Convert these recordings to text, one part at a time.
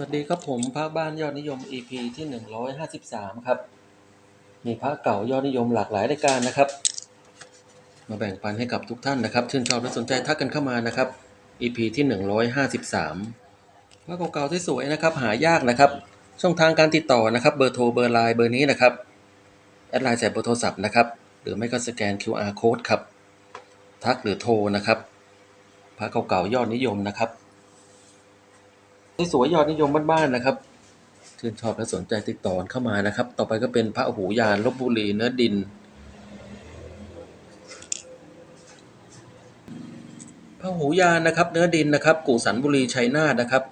วัสดีครับผมพระบ้านยอดนิยม EP ที่ 153 ครับ มีพระเก่ายอดนิยมหลากหลายรายการนะครับ มาแบ่งปันให้กับทุกท่านนะครับ ชื่นชอบและสนใจทักกันเข้ามานะครับ EP ที่ 153 พระเก่าๆที่สวยๆนะครับ หายากนะครับ ช่องทางการติดต่อนะครับ เบอร์โทรเบอร์ไลน์เบอร์นี้นะครับ แอดไลน์ใส่เบอร์โทรศัพท์นะครับ หรือไม่ก็สแกน QR code ครับ ทักหรือโทรนะครับ พระเก่าๆยอดนิยมนะครับ สวยยอดนิยมบ้านๆนะครับชื่นชอบและสนใจติดต่อเข้ามานะครับ ต่อไปก็เป็นพระหูยานลบบุรีเนื้อดิน พระหูยานนะครับ เนื้อดินนะครับ กูสันบุรีชัยนาทนะครับ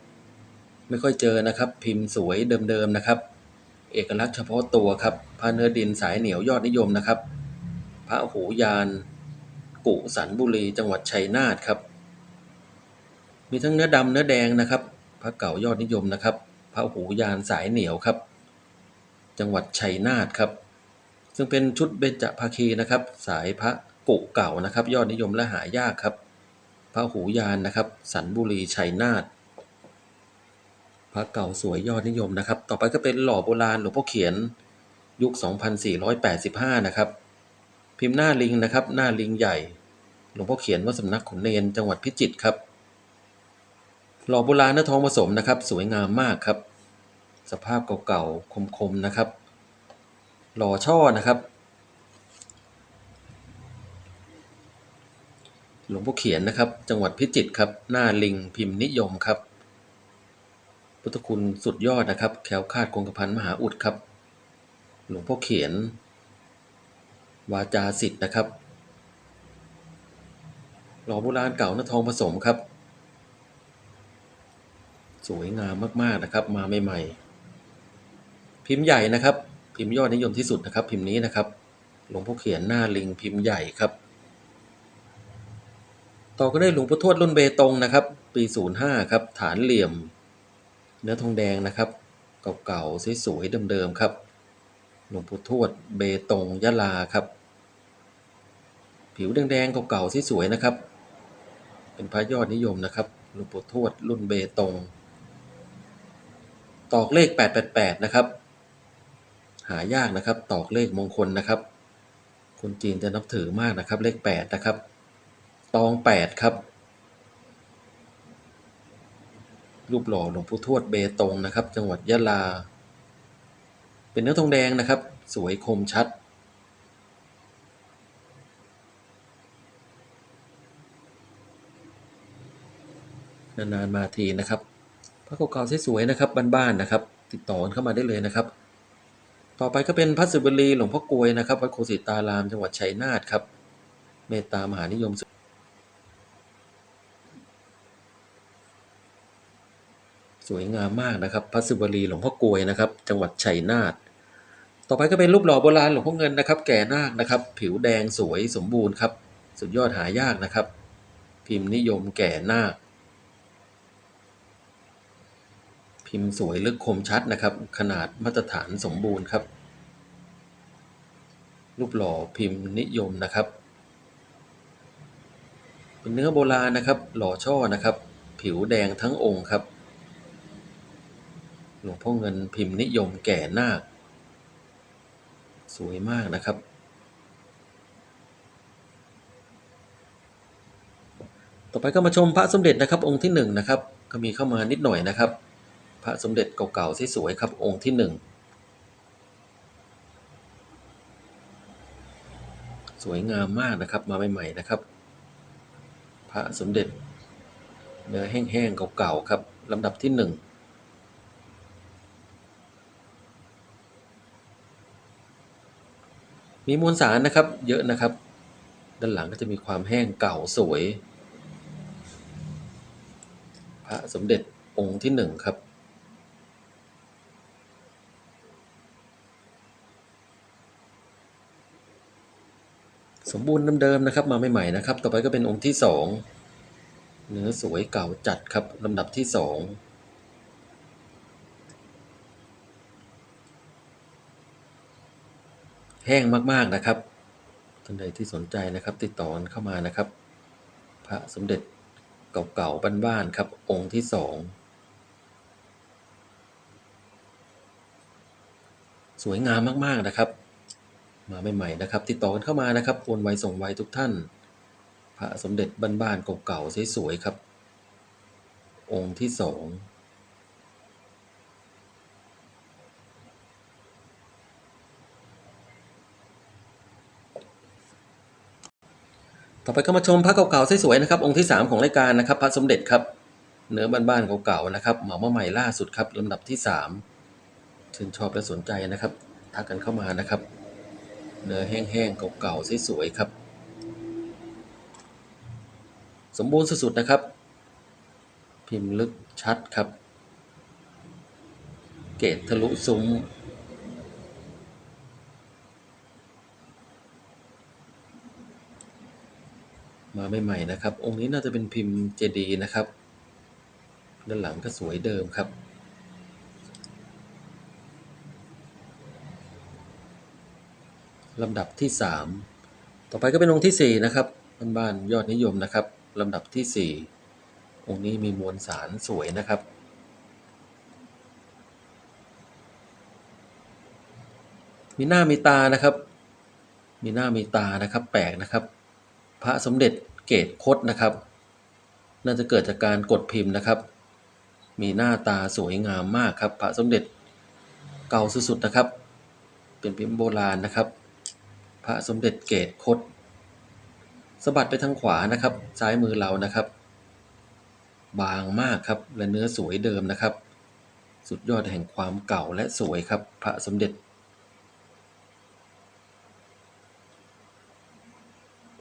ไม่ค่อยเจอนะครับ พิมพ์สวยเดิมๆนะครับ เอกลักษณ์เฉพาะตัวครับพระเนื้อดินสายเหนียวยอดนิยมนะครับ พระหูยานกุสันบุรีจังหวัดชัยนาทครับ มีทั้งเนื้อดำเนื้อแดงนะครับ พระเก่ายอดนิยมนะครับพระหูยานสายเหนียวครับ จังหวัดชัยนาทครับ ซึ่งเป็นชุดเบญจภาคีนะครับ สายพระกุเก่านะครับ ยอดนิยมและหายากครับพระหูยานนะครับ สันบุรีชัยนาทพระเก่าสวยยอดนิยมนะครับ ต่อไปก็เป็นหล่อโบราณหลวงพ่อเขียนยุค 2485 นะครับ พิมพ์หน้าลิงนะครับ หน้าลิงใหญ่ หลวงพ่อเขียนวัดสำนักขุนเนนจังหวัดพิจิตรครับ หล่อโบราณเนื้อทองผสมนะครับ สวยงามมากครับ สภาพเก่าๆคมๆนะครับ หล่อช่อนะครับ หลวงพ่อเขียนนะครับ จังหวัดพิจิตรครับ หน้าลิงพิมพ์นิยมครับ พุทธคุณสุดยอดนะครับ แคล้วคลาดคงกระพันมหาอุดครับ หลวงพ่อเขียน วาจาสิทธิ์นะครับ หล่อโบราณเก่าเนื้อทองผสมครับ สวยงามมากๆนะครับ มาใหม่ๆพิมพ์ใหญ่นะครับ พิมพ์ยอดนิยมที่สุดนะครับ พิมพ์นี้นะครับหลวงพ่อเขียนหน้าลิงพิมพ์ใหญ่ครับ ต่อก็ได้หลวงพ่อทวดรุ่นเบตงนะครับ ปี 05 ครับ ฐานเหลี่ยม เนื้อทองแดงนะครับ เก่าๆสวยๆเดิมๆครับหลวงพ่อทวดเบตงยะลาครับ ผิวแดงๆเก่าๆสวยๆนะครับ เป็นพระยอดนิยมนะครับหลวงปู่ทวดรุ่นเบตง ตอกเลข 888 นะครับ หายากนะครับ ตอกเลขมงคลนะครับ คนจีนจะนับถือมากนะครับ เลข 8 นะครับ ตอง 8 ครับ รูปหล่อหลวงปู่ทวดเบตงนะครับ จังหวัดยะลา เป็นเนื้อทองแดงนะครับ สวยคมชัดนานๆมาทีนะครับ พระเก่าๆสวยๆนะครับบ้านๆนะครับ ติดต่อเข้ามาได้เลยนะครับ ต่อไปก็เป็นพระสุบรีหลวงพ่อกลวยนะครับวัดโคสิตารามจังหวัดชัยนาทครับ เมตตามหานิยมสุสวยงามมากนะครับพระสุบรีหลวงพ่อกลวยนะครับ จังหวัดชัยนาทต่อไปก็เป็นรูปหล่อโบราณหลวงพ่อเงินนะครับ แก่นาคนะครับ ผิวแดงสวยสมบูรณ์ครับ สุดยอดหายากนะครับ พิมพ์นิยมแก่นาค พิมพ์สวยลึกคมชัดนะครับ ขนาดมาตรฐานสมบูรณ์ครับ รูปหล่อพิมพ์นิยมนะครับ เป็นเนื้อโบราณนะครับ หล่อช่อนะครับ ผิวแดงทั้งองค์ครับ หลวงพ่อเงินพิมพ์นิยมแก่นาค สวยมากนะครับต่อไปก็มาชมพระสมเด็จนะครับองค์ที่หนึ่งนะครับก็มีเข้ามานิดหน่อยนะครับ ระสมเด็จเก่าๆที่สวยครับองค์ที่หนึ่งสวยงามมากนะครับมาใหม่ๆนะครับ พระสมเด็จ เนื้อแห้งๆเก่าๆครับลำดับที่หนึ่งมีมวลสารนะครับเยอะนะครับ ด้านหลังก็จะมีความแห้งเก่าสวย พระสมเด็จองค์ที่หนึ่งครับ สมบูรณ์เดิมๆนะครับ มาใหม่ๆนะครับ ต่อไปก็เป็นองค์ที่สองเนื้อสวยเก่าจัดครับลำดับที่สองแห้งมากๆนะครับท่านใดที่สนใจนะครับ ติดต่อเข้ามานะครับ พระสมเด็จเก่าๆบ้านๆครับ องค์ที่สองสวยงามมากๆนะครับ มาใหม่ๆนะครับ ติดต่อกันเข้ามานะครับโอนไวส่งไวทุกท่าน พระสมเด็จบ้านๆเก่าๆสวยๆครับ องค์ที่สองต่อไปก็มาชมพระเก่าๆสวยๆนะครับ องค์ที่สามของรายการนะครับ พระสมเด็จครับ เนื้อบ้านๆเก่าๆนะครับเหมามาใหม่ล่าสุดครับลำดับที่สามชื่นชอบและสนใจนะครับทักกันเข้ามานะครับ เนื้อแห้งๆเก่าๆสวยๆครับ สมบูรณ์สุดๆนะครับ พิมพ์ลึกชัดครับ เกตทะลุซุ้มมาใหม่ๆนะครับ องค์นี้น่าจะเป็นพิมพ์เจดีนะครับ ด้านหลังก็สวยเดิมครับ ลำดับที่สามต่อไปก็เป็นองค์ที่สี่นะครับบ้านๆยอดนิยมนะครับลำดับที่สี่องค์นี้มีมวลสารสวยนะครับ มีหน้ามีตานะครับ มีหน้ามีตานะครับ แปลกนะครับ พระสมเด็จเกตคดนะครับ น่าจะเกิดจากการกดพิมพ์นะครับ มีหน้าตาสวยงามมากครับ พระสมเด็จเก่าสุดๆนะครับ เป็นพิมพ์โบราณนะครับ ระสมเด็จเกตคดสะบัดไปทางขวานะครับ ซ้ายมือเรานะครับ บางมากครับและเนื้อสวยเดิมนะครับ สุดยอดแห่งความเก่าและสวยครับ พระสมเด็จ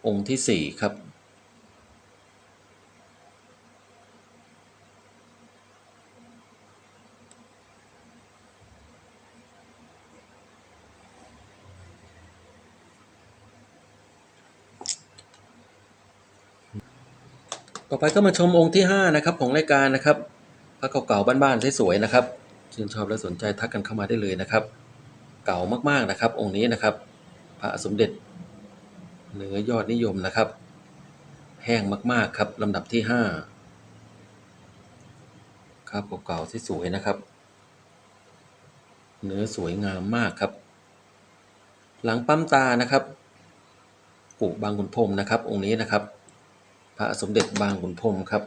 องค์ที่สี่ครับ ต่อไปก็มาชมองค์ที่ห้านะครับของรายการนะครับพระเก่าๆบ้านๆสวยๆนะครับชื่นชอบและสนใจทักกันเข้ามาได้เลยนะครับ เก่ามากๆนะครับ องค์นี้นะครับ พระสมเด็จเนื้อยอดนิยมนะครับ แห้งมากๆครับลำดับที่ห้าครับเก่าๆที่สวยนะครับ เนื้อสวยงามมากครับ หลังปั๊มตานะครับกุบางขุนพรมนะครับ องค์นี้นะครับ พระสมเด็จบางขุนพรมครับ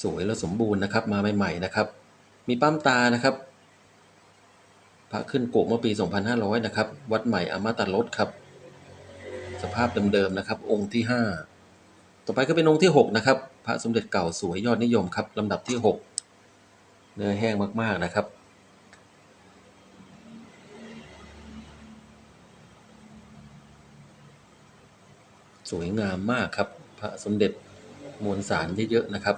สวยและสมบูรณ์นะครับมาใหม่ๆนะครับ มีปั๊มตานะครับ พระขึ้นโกะเมื่อปี 2500 นะครับ วัดใหม่อมาตารสครับ สภาพเดิมๆนะครับ องค์ที่ 5 ต่อไปก็เป็นองค์ที่ 6 นะครับ พระสมเด็จเก่าสวยยอดนิยมครับลำดับที่ 6 เนื้อแห้งมากๆนะครับ สวยงามมากครับ พระสมเด็จมวลสารเยอะๆนะครับ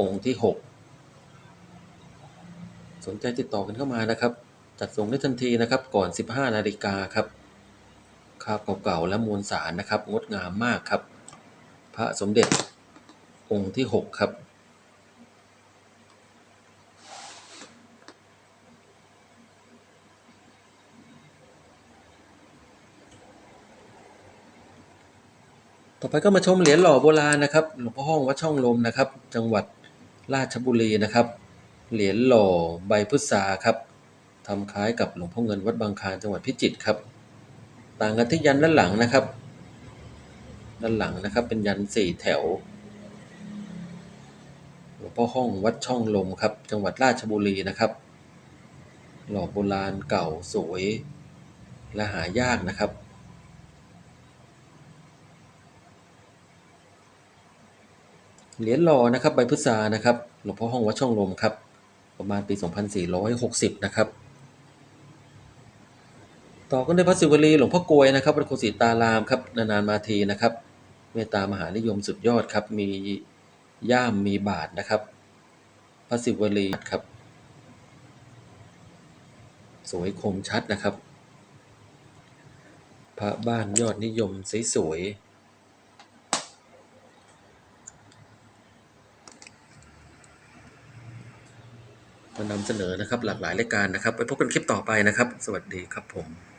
องค์ที่ 6 สนใจติดต่อกันเข้ามานะครับ จัดส่งได้ทันทีนะครับ ก่อน 15 นาฬิกาครับคาบเก่าๆและมวลสารนะครับ งดงามมากครับ พระสมเด็จองค์ที่ 6 ครับ ต่อไปก็มาชมเหรียญหล่อโบราณนะครับ หลวงพ่อห้องวัดช่องลมนะครับ จังหวัดราชบุรีนะครับ เหรียญหล่อใบพุทราครับทำคล้ายกับหลวงพ่อเงินวัดบางคลานจังหวัดพิจิตรครับ ต่างกันที่ยันด้านหลังนะครับ ด้านหลังนะครับเป็นยันสี่แถว หลวงพ่อห้องวัดช่องลมครับ จังหวัดราชบุรีนะครับ หล่อโบราณเก่าสวย และหายากนะครับ เหรียญหล่อนะครับใบพุทรานะครับหลวงพ่อห้องวัดช่องลมครับ ประมาณปี 2460 นะครับ ต่อกันด้วยพระศิวลีหลวงพ่อกวยนะครับพระโคสิตารามครับนานๆมาทีนะครับ เมตตามหานิยมสุดยอดครับ มีย่ามมีบาทนะครับ พระศิวลีครับ สวยคมชัดนะครับ พระบ้านยอดนิยมสวยๆานำเสนอนะครับหลากหลายรายการนะครับ ไปพบกันคลิปต่อไปนะครับ สวัสดีครับผม